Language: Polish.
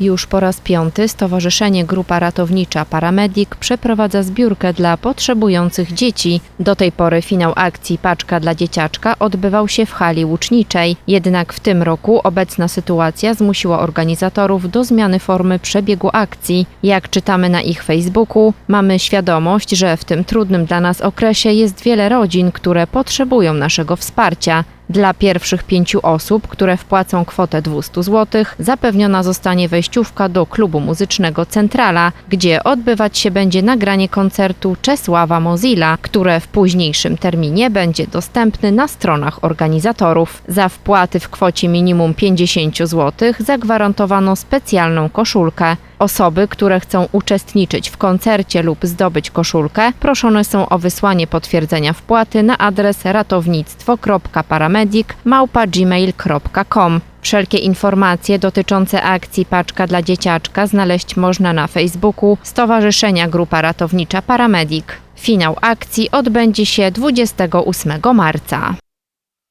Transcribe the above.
Już po raz piąty Stowarzyszenie Grupa Ratownicza Paramedik przeprowadza zbiórkę dla potrzebujących dzieci. Do tej pory finał akcji Paczka dla Dzieciaczka odbywał się w hali łuczniczej. Jednak w tym roku obecna sytuacja zmusiła organizatorów do zmiany formy przebiegu akcji. Jak czytamy na ich Facebooku, mamy świadomość, że w tym trudnym dla nas okresie jest wiele rodzin, które potrzebują naszego wsparcia. Dla pierwszych pięciu osób, które wpłacą kwotę 200 zł, zapewniona zostanie wejściówka do klubu muzycznego Centrala, gdzie odbywać się będzie nagranie koncertu Czesława Mozilla, które w późniejszym terminie będzie dostępny na stronach organizatorów. Za wpłaty w kwocie minimum 50 zł zagwarantowano specjalną koszulkę. Osoby, które chcą uczestniczyć w koncercie lub zdobyć koszulkę, proszone są o wysłanie potwierdzenia wpłaty na adres ratownictwo.paramedik@gmail.com. Wszelkie informacje dotyczące akcji Paczka dla Dzieciaczka znaleźć można na Facebooku Stowarzyszenia Grupa Ratownicza Paramedik. Finał akcji odbędzie się 28 marca.